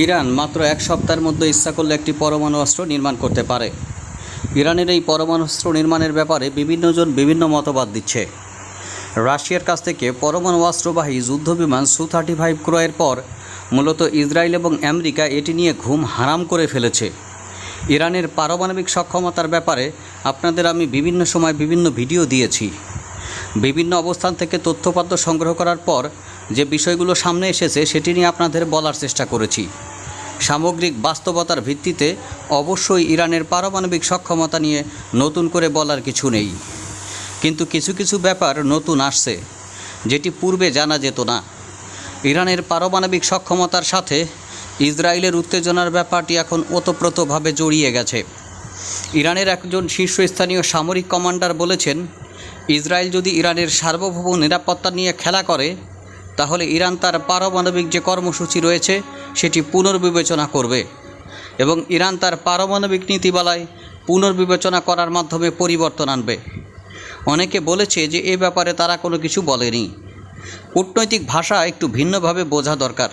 Iran মাত্র এক সপ্তাহের মধ্যে ইচ্ছা করলে একটি পরমাণু অস্ত্র নির্মাণ করতে পারে। ইরানের এই পরমাণু অস্ত্র নির্মাণের ব্যাপারে বিভিন্নজন বিভিন্ন মতবাদ দিচ্ছে। রাশিয়ার কাছ থেকে পরমাণু অস্ত্রবাহী যুদ্ধবিমান সু থার্টি ফাইভ ক্রয়ের পর মূলত ইসরায়েল এবং আমেরিকা এটি নিয়ে ঘুম হারাম করে ফেলেছে। ইরানের পারমাণবিক সক্ষমতার ব্যাপারে আপনাদের আমি বিভিন্ন সময় বিভিন্ন ভিডিও দিয়েছি। বিভিন্ন অবস্থান থেকে তথ্যপত্র সংগ্রহ করার পর যে বিষয়গুলো সামনে এসেছে সেটি নিয়ে আপনাদের বলার চেষ্টা করেছি। সামগ্রিক বাস্তবতার ভিত্তিতে অবশ্যই ইরানের পারমাণবিক সক্ষমতা নিয়ে নতুন করে বলার কিছু নেই। কিন্তু কিছু কিছু ব্যাপার নতুন আসছে, যেটি পূর্বে জানা যেত না। ইরানের পারমাণবিক সক্ষমতার সাথে ইসরায়েলের উত্তেজনার ব্যাপারটি এখন ওতপ্রোতভাবে জড়িয়ে গেছে। ইরানের একজন শীর্ষস্থানীয় সামরিক কমান্ডার বলেছেন, ইসরায়েল যদি ইরানের সার্বভৌম নিরাপত্তা নিয়ে খেলা করে তাহলে ইরান তার পারমাণবিক যে কর্মসূচি রয়েছে, সেটি পুনর্বিবেচনা করবে। এবং ইরান তার পারমাণবিক নীতিমালায় পুনর্বিবেচনা করার মাধ্যমে পরিবর্তন আনবে। অনেকে বলেছে যে, এ ব্যাপারে তারা কোনো কিছু বলেনি। কূটনৈতিক ভাষা একটু ভিন্নভাবে বোঝা দরকার।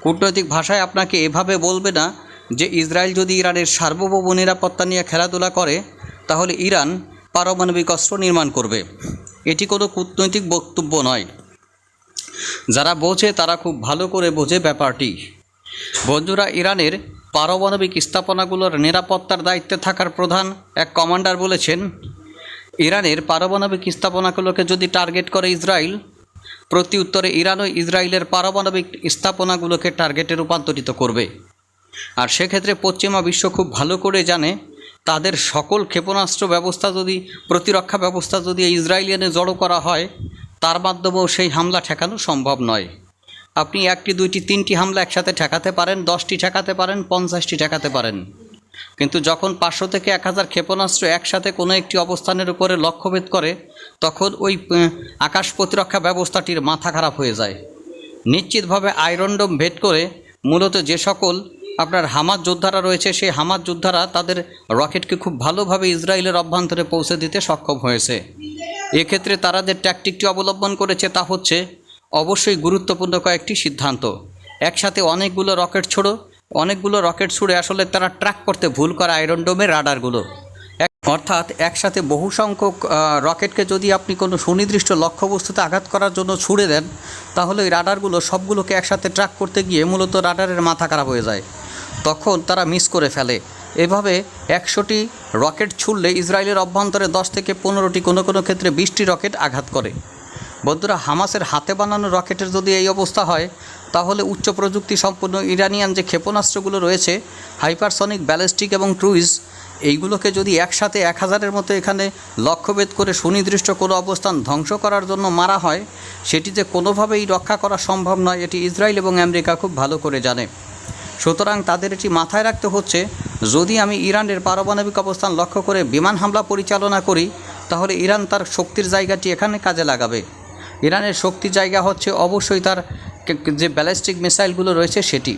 কূটনৈতিক ভাষায় আপনাকে এভাবে বলবে না যে, ইসরায়েল যদি ইরানের সার্বভৌম নিরাপত্তা নিয়ে খেলাধুলা করে, তাহলে ইরান পারমাণবিক অস্ত্র নির্মাণ করবে। এটি কোনো কূটনৈতিক বক্তব্য নয়। যারা বোঝে তারা খুব ভালো করে বোঝে ব্যাপারটি। বন্ধুরা, ইরানের পারমাণবিক স্থাপনাগুলোর নিরাপত্তার দায়িত্বে থাকার প্রধান এক কমান্ডার বলেছেন, ইরানের পারমাণবিক স্থাপনাগুলোকে যদি টার্গেট করে ইসরায়েল, প্রতি উত্তরে ইরানও ইসরায়েলের পারমাণবিক স্থাপনাগুলোকে টার্গেটে রূপান্তরিত করবে। আর সেক্ষেত্রে পশ্চিমা বিশ্ব খুব ভালো করে জানে, তাদের সকল ক্ষেপণাস্ত্র ব্যবস্থা যদি, প্রতিরক্ষা ব্যবস্থা যদি ইসরায়েলিয়ানে জড়ো করা হয় তার মাধ্যমেও সেই হামলা ঠেকানো সম্ভব নয়। আপনি একটি, দুইটি, তিনটি হামলা একসাথে ঠেকাতে পারেন, দশটি ঠেকাতে পারেন, পঞ্চাশটি ঠেকাতে পারেন। কিন্তু যখন পাঁচশো থেকে এক হাজার ক্ষেপণাস্ত্র একসাথে কোনো একটি অবস্থানের উপরে লক্ষ্যভেদ করে, তখন ওই আকাশ প্রতিরক্ষা ব্যবস্থাটির মাথা খারাপ হয়ে যায়। নিশ্চিতভাবে আয়রনডোম ভেদ করে মূলত যে সকল আপনার হামাজ যোদ্ধারা রয়েছে, সেই হামাজ যোদ্ধারা তাদের রকেটকে খুব ভালোভাবে ইসরায়েলের অভ্যন্তরে পৌঁছে দিতে সক্ষম হয়েছে। এক্ষেত্রে তারা যে ট্যাকটিকটি অবলম্বন করেছে তা হচ্ছে অবশ্যই গুরুত্বপূর্ণ কয়েকটি সিদ্ধান্ত। একসাথে অনেকগুলো রকেট ছোড়ো। অনেকগুলো রকেট ছুড়ে আসলে তারা ট্র্যাক করতে ভুল করে আয়রন ডোমের রাডারগুলো। অর্থাৎ একসাথে বহু সংখ্যক রকেটকে যদি আপনি কোনো সুনির্দিষ্ট লক্ষ্যবস্তুতে আঘাত করার জন্য ছুড়ে দেন, তাহলে ওই রাডারগুলো সবগুলোকে একসাথে ট্র্যাক করতে গিয়ে মূলত রাডারের মাথা খারাপ হয়ে যায়। তখন তারা মিস করে ফেলে। এভাবে একশোটি রকেট ছুড়লে ইসরায়েলের অভ্যন্তরে দশ থেকে পনেরোটি কোনো কোনো ক্ষেত্রে বিশটি রকেট আঘাত করে। বন্ধুরা, হামাসের হাতে বানানো রকেটের যদি এই অবস্থা হয়, তাহলে উচ্চ প্রযুক্তি সম্পন্ন ইরানিয়ান যে ক্ষেপণাস্ত্রগুলো রয়েছে, হাইপারসনিক, ব্যালিস্টিক এবং ক্রুইজ, এইগুলোকে যদি একসাথে এক হাজারের মতো এখানে লক্ষ্যভেদ করে সুনির্দিষ্ট কোনো অবস্থান ধ্বংস করার জন্য মারা হয়, সেটি যে কোনোভাবেই রক্ষা করা সম্ভব নয়, এটি ইসরায়েল এবং আমেরিকা খুব ভালো করে জানে। সুতরাং তাদের এটি মাথায় রাখতে হচ্ছে, যদি আমি ইরানের পারমাণবিক অবস্থান লক্ষ্য করে বিমান হামলা পরিচালনা করি, তাহলে ইরান তার শক্তির জায়গাটি এখানে কাজে লাগাবে। ইরানের শক্তির জায়গা হচ্ছে অবশ্যই তার যে ব্যালিস্টিক মিসাইলগুলো রয়েছে সেটি।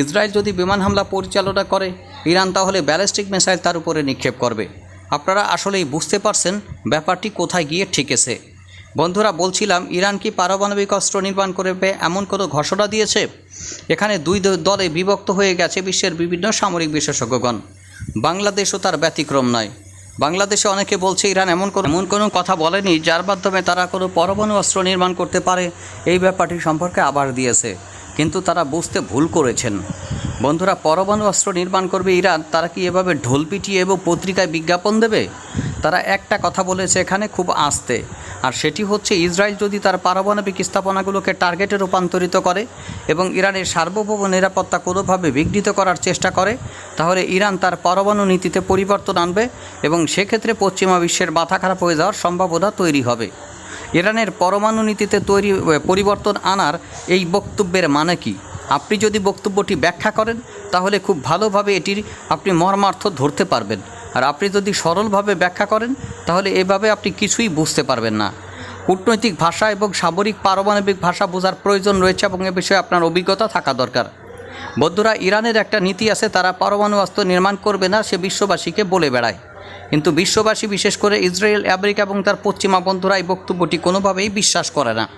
ইসরায়েল যদি বিমান হামলা পরিচালনা করে, ইরান তাহলে ব্যালিস্টিক মিসাইল তার উপরে নিক্ষেপ করবে। আপনারা আসলেই বুঝতে পারছেন ব্যাপারটি কোথায় গিয়ে ঠেকেছে। বন্ধুরা, বলছিলাম, ইরান কি পারমাণবিক অস্ত্র নির্মাণ করবে? এমন কোনো ঘোষণা দিয়েছে? এখানে দুই দলে বিভক্ত হয়ে গেছে বিশ্বের বিভিন্ন সামরিক বিশেষজ্ঞগণ। বাংলাদেশও তার ব্যতিক্রম নয়। বাংলাদেশে অনেকে বলছে, ইরান এমন কোনো এমন কোনো কথা বলেনি যার মাধ্যমে তারা কোনো পরমাণু অস্ত্র নির্মাণ করতে পারে। এই ব্যাপারটি সম্পর্কে আবার দিয়েছে। কিন্তু তারা বুঝতে ভুল করেছেন। বন্ধুরা, পরমাণু অস্ত্র নির্মাণ করবে ইরান? তারা কি এভাবে ঢোল পিটিয়ে এবং পত্রিকায় বিজ্ঞাপন দেবে? তারা একটা কথা বলেছে এখানে খুব আস্তে, আর সেটি হচ্ছে ইসরায়েল যদি তার পারমাণবিক স্থাপনাগুলোকে টার্গেটে রূপান্তরিত করে এবং ইরানের সার্বভৌম নিরাপত্তা কোনোভাবে বিঘ্নিত করার চেষ্টা করে, তাহলে ইরান তার পরমাণু নীতিতে পরিবর্তন আনবে এবং সেক্ষেত্রে পশ্চিমা বিশ্বের মাথা খারাপ হয়ে যাওয়ার সম্ভাবনা তৈরি হবে। ইরানের পরমাণু নীতিতে তৈরি পরিবর্তন আনার এই বক্তব্যের মানে কি? আপনি যদি বক্তব্যটি ব্যাখ্যা করেন, তাহলে খুব ভালোভাবে এটির আপনি মর্মার্থ ধরতে পারবেন। আর আপনি যদি সরলভাবে ব্যাখ্যা করেন, তাহলে এভাবে আপনি কিছুই বুঝতে পারবেন না। কূটনৈতিক ভাষা এবং সামরিক পারমাণবিক ভাষা বোঝার প্রয়োজন রয়েছে এবং এ বিষয়ে আপনার অভিজ্ঞতা থাকা দরকার। বন্ধুরা, ইরানের একটা নীতি আছে, তারা পরমাণু অস্ত্র নির্মাণ করবে না, সে বিশ্ববাসীকে বলে বেড়ায়। কিন্তু বিশ্ববাসী, বিশেষ করে ইসরায়েল, আমেরিকা এবং তার পশ্চিমা বন্ধুরা এই বক্তব্যটি কোনোভাবেই বিশ্বাস করে না।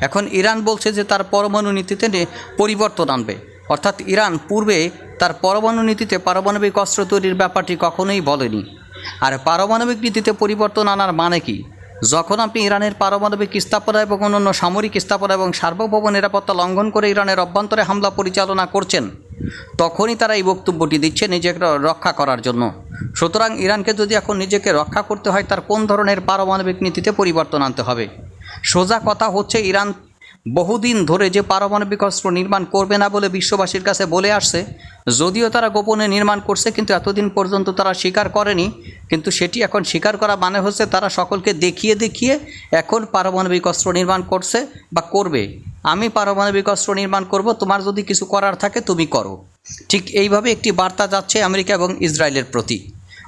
এখন ইরান বলছে যে তার পরমাণু নীতিতে পরিবর্তন আনবে। অর্থাৎ ইরান পূর্বে তার পরমাণু নীতিতে পারমাণবিক অস্ত্র তৈরির ব্যাপারটি কখনোই বলেনি। আর পারমাণবিক নীতিতে পরিবর্তন আনার মানে কি? যখন আপনি ইরানের পারমাণবিক স্থাপনা এবং অন্যান্য সামরিক স্থাপনা এবং সার্বভৌম নিরাপত্তা লঙ্ঘন করে ইরানের অভ্যন্তরে হামলা পরিচালনা করছেন, তখনই তারা এই বক্তব্যটি দিচ্ছে নিজেকে রক্ষা করার জন্য। সুতরাং ইরানকে যদি এখন নিজেকে রক্ষা করতে হয়, তার কোন ধরনের পারমাণবিক নীতিতে পরিবর্তন আনতে হবে? সোজা কথা হচ্ছে, ইরান বহুদিন ধরে যে পারমাণবিক অস্ত্র নির্মাণ করবে না বলে বিশ্ববাসীর কাছে বলে আসছে, যদিও তারা গোপনে নির্মাণ করছে, কিন্তু এতদিন পর্যন্ত তারা স্বীকার করেনি। কিন্তু সেটি এখন স্বীকার করা মানে হচ্ছে তারা সকলকে দেখিয়ে দেখিয়ে এখন পারমাণবিক অস্ত্র নির্মাণ করছে বা করবে। আমি পারমাণবিক অস্ত্র নির্মাণ করব, তোমার যদি কিছু করার থাকে তুমি করো। ঠিক এইভাবে একটি বার্তা যাচ্ছে আমেরিকা এবং ইসরায়েলের প্রতি।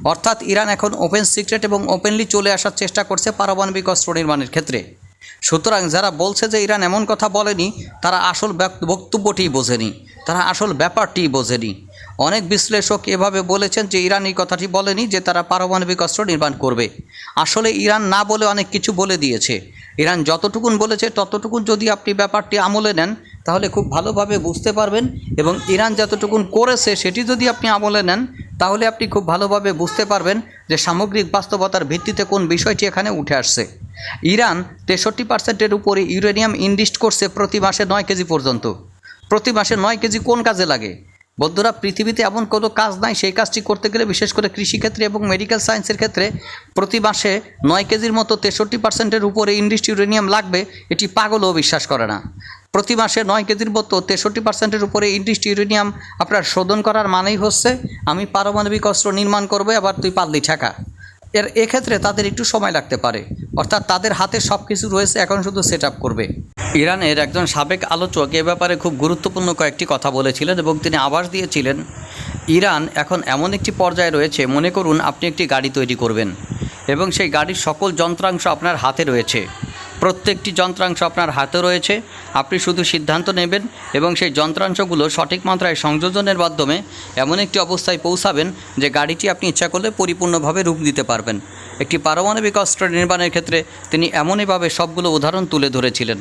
অর্থাৎ ইরান এখন ওপেন সিক্রেট এবং ওপেনলি চলে আসার চেষ্টা করছে পারমাণবিক অস্ত্র নির্মাণের ক্ষেত্রে। সুতরাং যারা বলছে যে ইরান এমন কথা বলেনি, তারা আসল বক্তব্যটি বোঝেনি, তারা আসল ব্যাপারটি বোঝেনি। অনেক বিশ্লেষক এভাবে বলেছেন যে ইরান এই কথাটি বলেনি যে তারা পারমাণবিক অস্ত্র নির্মাণ করবে। আসলে ইরান না বলে অনেক কিছু বলে দিয়েছে। ইরান যতটুকুন বলেছে, ততটুকুন যদি আপনি ব্যাপারটি আমলে নেন তাহলে খুব ভালোভাবে বুঝতে পারবেন এবং ইরান যতটুকুন করেছে সেটি যদি আপনি আমলে নেন, তাহলে আপনি খুব ভালোভাবে বুঝতে পারবেন যে সামগ্রিক বাস্তবতার ভিত্তিতে কোন বিষয়টি এখানে উঠে আসছে। ইরান তেষট্টি পার্সেন্টের উপরে ইউরেনিয়াম ইনডিস্ট করছে প্রতি মাসে নয় কেজি পর্যন্ত। প্রতি মাসে নয় কেজি কোন কাজে লাগে? বন্ধুরা, পৃথিবীতে এমন কোনো কাজ নাই, সেই কাজটি করতে গেলে বিশেষ করে কৃষিক্ষেত্রে এবং মেডিকেল সায়েন্সের ক্ষেত্রে প্রতি মাসে নয় কেজির মতো তেষট্টি পার্সেন্টের উপরে ইন্ডিস্ট ইউরেনিয়াম লাগবে, এটি পাগলও বিশ্বাস করে না। প্রতি মাসে নয় কেজির মতো তেষট্টি পার্সেন্টের উপরে ইন্ডিস্ট ইউরেনিয়াম আপনার শোধন করার মানেই হচ্ছে আমি পারমাণবিক অস্ত্র নির্মাণ করব, আবার তুই পাল্লি ঠেকা। এর এক্ষেত্রে তাদের একটু সময় লাগতে পারে। অর্থাৎ তাদের হাতে সব কিছু রয়েছে, এখন শুধু সেট করবে। ইরানের একজন সাবেক আলোচক এ ব্যাপারে খুব গুরুত্বপূর্ণ কয়েকটি কথা বলেছিলেন এবং তিনি আভাস দিয়েছিলেন, ইরান এখন এমন একটি পর্যায়ে রয়েছে, মনে করুন আপনি একটি গাড়ি তৈরি করবেন এবং সেই গাড়ির সকল যন্ত্রাংশ আপনার হাতে রয়েছে। প্রত্যেকটি যন্ত্রাংশ আপনার হাতে রয়েছে। আপনি শুধু সিদ্ধান্ত নেবেন এবং সেই যন্ত্রাংশগুলো সঠিক মাত্রায় সংযোজনের মাধ্যমে এমন একটি অবস্থায় পৌঁছাবেন যে গাড়িটি আপনি ইচ্ছা করলে পরিপূর্ণভাবে রূপ দিতে পারবেন। একটি পারমাণবিক অস্ত্র নির্মাণের ক্ষেত্রে তিনি এমনইভাবে সবগুলো উদাহরণ তুলে ধরেছিলেন।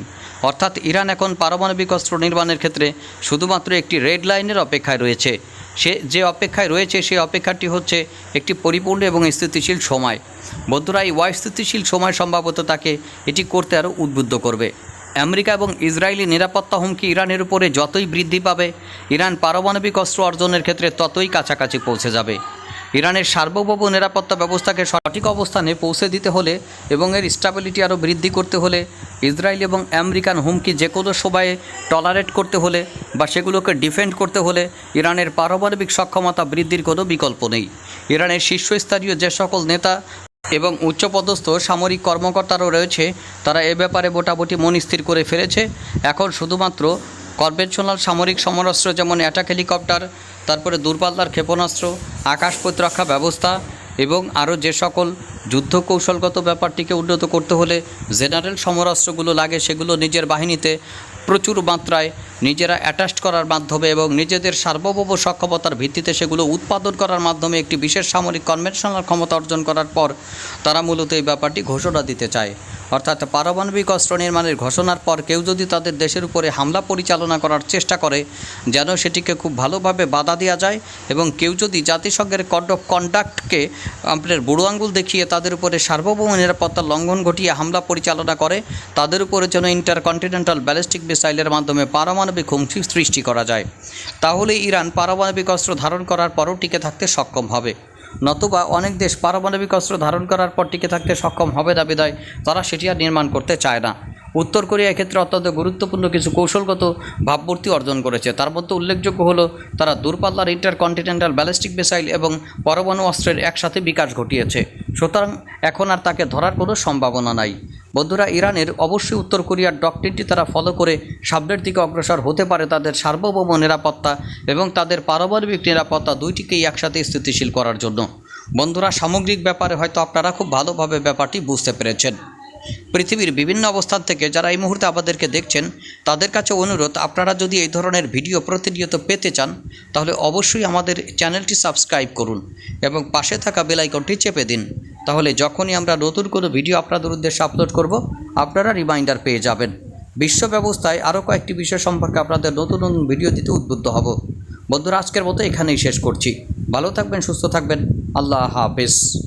অর্থাৎ ইরান এখন পারমাণবিক অস্ত্র নির্মাণের ক্ষেত্রে শুধুমাত্র একটি রেড লাইনের অপেক্ষায় রয়েছে। সে যে অপেক্ষায় রয়েছে, সেই অপেক্ষাটি হচ্ছে একটি পরিপূর্ণ এবং স্থিতিশীল সময়। বন্ধুরা, এই অস্থিতিশীল সময় সম্ভবত তাকে এটি করতে আরও উদ্বুদ্ধ করবে। আমেরিকা এবং ইসরায়েলি নিরাপত্তা হুমকি ইরানের উপরে যতই বৃদ্ধি পাবে, ইরান পারমাণবিক অস্ত্র অর্জনের ক্ষেত্রে ততই কাছাকাছি পৌঁছে যাবে। ইরানের সার্বভৌম নিরাপত্তা ব্যবস্থাকে সঠিক অবস্থানে পৌঁছে দিতে হলে এবং এর স্টাবিলিটি আরও বৃদ্ধি করতে হলে, ইসরায়েল এবং আমেরিকান হুমকি যে কোনো সময়ে টলারেট করতে হলে বা সেগুলোকে ডিফেন্ড করতে হলে ইরানের পারমাণবিক সক্ষমতা বৃদ্ধির কোনো বিকল্প নেই। ইরানের শীর্ষস্থানীয় যে সকল নেতা এবং উচ্চপদস্থ সামরিক কর্মকর্তারাও রয়েছে, তারা এ ব্যাপারে মোটামুটি মন স্থির করে ফেলেছে। এখন শুধুমাত্র কনভেনশনাল সামরিক সমরাস্ত্র যেমন অ্যাটাক হেলিকপ্টার, তারপরে দূরপাল্লার ক্ষেপণাস্ত্র, আকাশ প্রতিরক্ষা ব্যবস্থা এবং আরও যে সকল যুদ্ধ কৌশলগত ব্যাপারটিকে উন্নত করতে হলে জেনারেল সমরাস্ত্রগুলো লাগে, সেগুলো নিজের বাহিনীতে প্রচুর মাত্রায় নিজেরা অ্যাটাস্ট করার মাধ্যমে এবং নিজেদের সার্বভৌম সক্ষমতার ভিত্তিতে সেগুলো উৎপাদন করার মাধ্যমে একটি বিশেষ সামরিক কনভেনশনাল ক্ষমতা অর্জন করার পর তারা মূলত এই ব্যাপারটি ঘোষণা দিতে চায়। অর্থাৎ পারমাণবিক অস্ত্র নির্মাণের ঘোষণার পর কেউ যদি তাদের দেশের উপরে হামলা পরিচালনা করার চেষ্টা করে, যেন সেটিকে খুব ভালোভাবে বাধা দেওয়া যায় এবং কেউ যদি জাতিসংঘের কড অফ কন্ডাক্টকে আপনার বুড়ো আঙ্গুল দেখিয়ে তাদের উপরে সার্বভৌম নিরাপত্তা লঙ্ঘন ঘটিয়ে হামলা পরিচালনা করে, তাদের উপরে যেন ইন্টারকন্টিনেন্টাল ব্যালিস্টিক মিসাইলের মাধ্যমে পারমাণবিক হুমকি সৃষ্টি করা যায়। তাহলে ইরান পারমাণবিক অস্ত্র ধারণ করার পরও টিকে থাকতে সক্ষম হবে। নতুবা অনেক দেশ পারমাণবিক অস্ত্র ধারণ করার পর টিকে থাকতে সক্ষম হবে না বিদায়। তারা সেটি আর নির্মাণ করতে চায় না। উত্তর কোরিয়া এক্ষেত্রে অত্যন্ত গুরুত্বপূর্ণ কিছু কৌশলগত ভাবমূর্তি অর্জন করেছে। তার মধ্যে উল্লেখযোগ্য হলো, তারা দূরপাল্লার ইন্টারকন্টিনেন্টাল ব্যালিস্টিক মিসাইল এবং পরমাণু অস্ত্রের একসাথে বিকাশ ঘটিয়েছে। সুতরাং এখন আর তাকে ধরার কোনো সম্ভাবনা নাই। বন্ধুরা, ইরানের অবশ্যই উত্তর কোরিয়ার ডকটিনটি তারা ফলো করে সামনের দিকে অগ্রসর হতে পারে তাদের সার্বভৌম নিরাপত্তা এবং তাদের পারমাণবিক নিরাপত্তা দুইটিকেই একসাথে স্থিতিশীল করার জন্য। বন্ধুরা, সামগ্রিক ব্যাপারে হয়তো আপনারা খুব ভালোভাবে ব্যাপারটি বুঝতে পেরেছেন। পৃথিবীর বিভিন্ন অবস্থান থেকে যারা এই মুহূর্তে আমাদেরকে দেখছেন, তাদের কাছে অনুরোধ, আপনারা যদি এই ধরনের ভিডিও প্রতিনিয়ত পেতে চান, তাহলে অবশ্যই আমাদের চ্যানেলটি সাবস্ক্রাইব করুন এবং পাশে থাকা বেল আইকনটি চেপে দিন। তাহলে যখনই আমরা নতুন কোনো ভিডিও আপনাদের উদ্দেশ্যে আপলোড করব, আপনারা রিমাইন্ডার পেয়ে যাবেন। বিশ্ব ব্যবস্থায় আরও কয়েকটি বিষয় সম্পর্কে আপনাদের নতুন নতুন ভিডিও দিতে উদ্বুদ্ধ হব। বন্ধুরা, আজকের মতো এখানেই শেষ করছি। ভালো থাকবেন, সুস্থ থাকবেন। আল্লাহ হাফেজ।